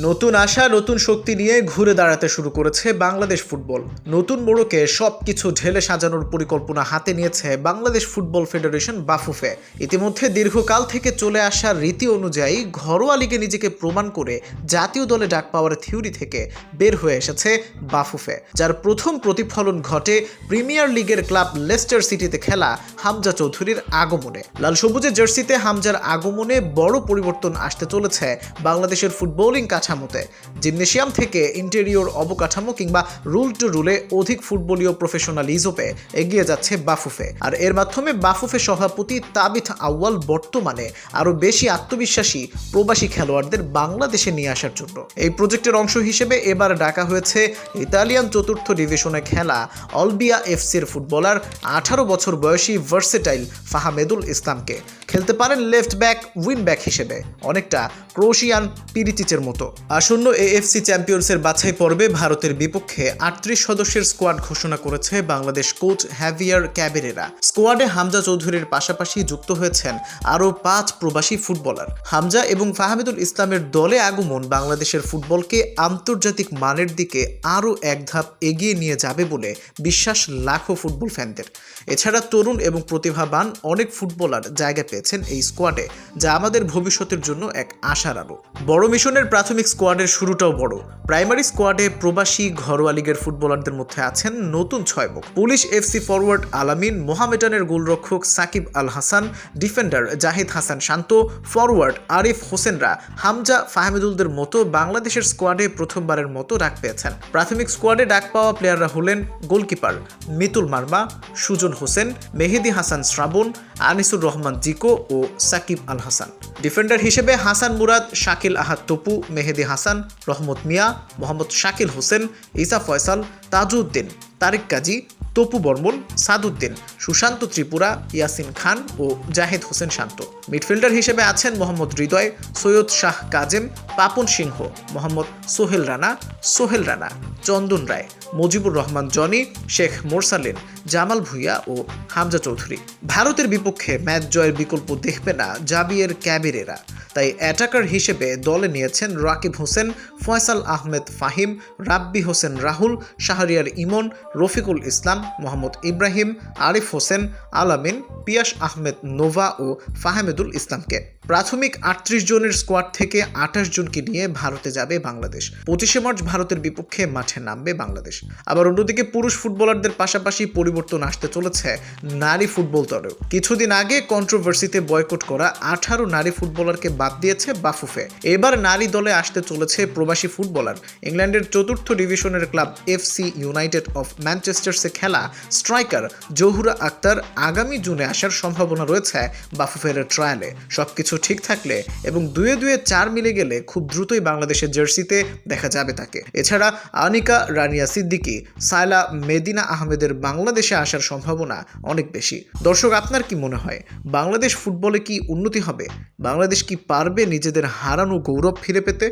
নতুন আশা, নতুন শক্তি নিয়ে ঘুরে দাঁড়াতে শুরু করেছে বাংলাদেশ ফুটবল। নতুন মোড়কে সব কিছু ঢেলে সাজানোর পরিকল্পনা হাতে নিয়েছে বাংলাদেশ ফুটবল ফেডারেশন বাফুফে। ইতিমধ্যে দীর্ঘকাল থেকে চলে আসা রীতি অনুযায়ী ঘরোয়া লিগে নিজেকে প্রমাণ করে জাতীয় দলে ডাক পাওয়ার থিওরি থেকে বের হয়ে এসেছে বাফুফে, যার প্রথম প্রতিফলন ঘটে প্রিমিয়ার লিগের ক্লাব লেস্টার সিটিতে খেলা হামজা চৌধুরীর আগমনে। লাল সবুজের জার্সিতে হামজার আগমনে বড় পরিবর্তন আসতে চলেছে বাংলাদেশের ফুটবলিং কাঠামোতে জিমনেশিয়াম থেকে ইন্টেরিয়র অবকাঠামো কিংবা রুল টু রুলে অধিক ফুটবলীয় প্রফেশনালিজমে এগিয়ে যাচ্ছে বাফুফে। আর এর মাধ্যমে বাফুফে সভাপতি তাবিথ আউয়াল বর্তমানে আরও বেশি আত্মবিশ্বাসী প্রবাসী খেলোয়াড়দের বাংলাদেশে নিয়ে আসার জন্য। এই প্রজেক্টের অংশ হিসেবে এবার ডাকা হয়েছে ইতালিয়ান চতুর্থ ডিভিশনে খেলা অলবিয়া এফসির ফুটবলার আঠারো বছর বয়সী ভার্সেটাইল ফাহামেদুল ইসলামকে। খেলতে পারেন লেফট ব্যাক উইন ব্যাক হিসেবে। অনেকটা ক্রোশিয়ান পিরিচিচের মতো। আসন্ন এএফসি চ্যাম্পিয়ন্সের বাছাই পর্বে ভারতের বিপক্ষে আটত্রিশ সদস্যের স্কোয়াড ঘোষণা করেছে বাংলাদেশ কোচ হ্যাভিয়ার ক্যাবেরেরা। স্কোয়াডে হামজা চৌধুরীর পাশাপাশি যুক্ত হয়েছেন আরও পাঁচ প্রবাসী ফুটবলার। হামজা এবং ফাহামিদুল ইসলামের দলে আগমন বাংলাদেশের ফুটবলকে আন্তর্জাতিক মানের দিকে আরও এক ধাপ এগিয়ে নিয়ে যাবে বলে বিশ্বাস লাখো ফুটবল ফ্যানদের। এছাড়া তরুণ এবং প্রতিভাবান অনেক ফুটবলার জায়গা পেয়েছেন এই স্কোয়াডে, যা আমাদের ভবিষ্যতের জন্য এক আশার আলো। বড় মিশনের প্রাথমিক স্কোয়াডের শুরুটাও বড়। প্রাইমারি স্কোয়াডে প্রবাসী ঘরোয়া লিগের ফুটবলারদের মধ্যে আছেন নতুন ছয় মুখ পুলিশ, এফসি ফরওয়ার্ড আলামিন, মোহামেডানের গোলরক্ষক সাকিব আল হাসান, ডিফেন্ডার জাহিদ হাসান শান্ত ফরওয়ার্ড আরিফ হোসেনরা, হামজা ফাহমিদুলদের মতো বাংলাদেশের স্কোয়াডে প্রথমবারের মতো ডাক পেয়েছেন। প্রাথমিক স্কোয়াডে ডাক পাওয়া প্লেয়াররা হলেন গোলকিপার মিতুল মার্মা, সুজন হোসেন, মেহেদি হাসান শ্রাবণ, আনিসুর রহমান জিকো ও সাকিব আল হাসান। ডিফেন্ডার হিসেবে হাসান মুরাদ, শাকিল আহাদ তপু মেহেদি হাসান, রহমত মিয়া, মোহাম্মদ শাকিল হোসেন ইসা ফয়সাল, তাজউদ্দিন, তারিক কাজী, তপু বর্মন, সাদুদ্দিন, সুশান্ত ত্রিপুরা, ইয়াসিন খান ও জাহেদ হোসেন শান্ত। মিডফিল্ডার হিসেবে আছেন মোহাম্মদ হৃদয়, সৈয়দ শাহ কাজেম, পাপন সিংহ, মোহাম্মদ সোহেল রানা সোহেল রানা, চন্দন রায়, মুজিবুর রহমান জনি, শেখ মোরসালিন, জামাল ভুইয়া ও হামজা চৌধুরী। ভারতের বিপক্ষে ম্যাচ জয়ের বিকল্প দেখবে না জাবিয়ের ক্যাবেরেরা। তাই অ্যাটাকার হিসেবে দলে নিয়েছেন রাকিব হোসেন, ফয়সাল আহমেদ ফাহিম, রাব্বি হোসেন রাহুল, শাহরিয়ার ইমন, রফিকুল ইসলাম, মোহাম্মদ ইব্রাহিম, আরিফ হোসেন, আলামিন, পিয়াস আহমেদ নোভা ও ফাহমেদুল ইসলামকে। প্রাথমিক আটত্রিশ জনের স্কোয়াড থেকে আঠাশ জনকে নিয়ে ভারতে যাবে বাংলাদেশ। পঁচিশে মার্চ ভারতের বিপক্ষে মাঠে নামবে বাংলাদেশ। আবার অন্যদিকে পুরুষ ফুটবলারদের পাশাপাশি পরিবর্তন আসতে চলেছে নারী ফুটবল দলেও। কিছুদিন আগে কন্ট্রোভার্সিতে বয়কট করা আঠারো নারী ফুটবলারকে বাদ দিয়েছে বাফুফে। এবার নারী দলে আসতে চলেছে প্রবাসী ফুটবলার। ইংল্যান্ডের চতুর্থ ডিভিশনের ক্লাব এফসি ইউনাইটেড অফ ম্যানচেস্টার্সে খেলা স্ট্রাইকার জহুরা আক্তার আগামী জুনে আসার সম্ভাবনা রয়েছে বাফুফের ট্রায়ালে। সবকিছু ঠিক থাকলে এবং দুয়ে দুয়ে চার মিলে গেলে খুব দ্রুতই বাংলাদেশের জার্সিতে দেখা যাবে তাকে। এছাড়া আনিকা রানিয়া সিদ্দিকী, সায়লা মেদিনা আহমেদের বাংলাদেশে আসার সম্ভাবনা অনেক বেশি। দর্শক, আপনার কি মনে হয়, বাংলাদেশ ফুটবলে কি উন্নতি হবে? বাংলাদেশ কি পারবে নিজেদের হারানো গৌরব ফিরে পেতে?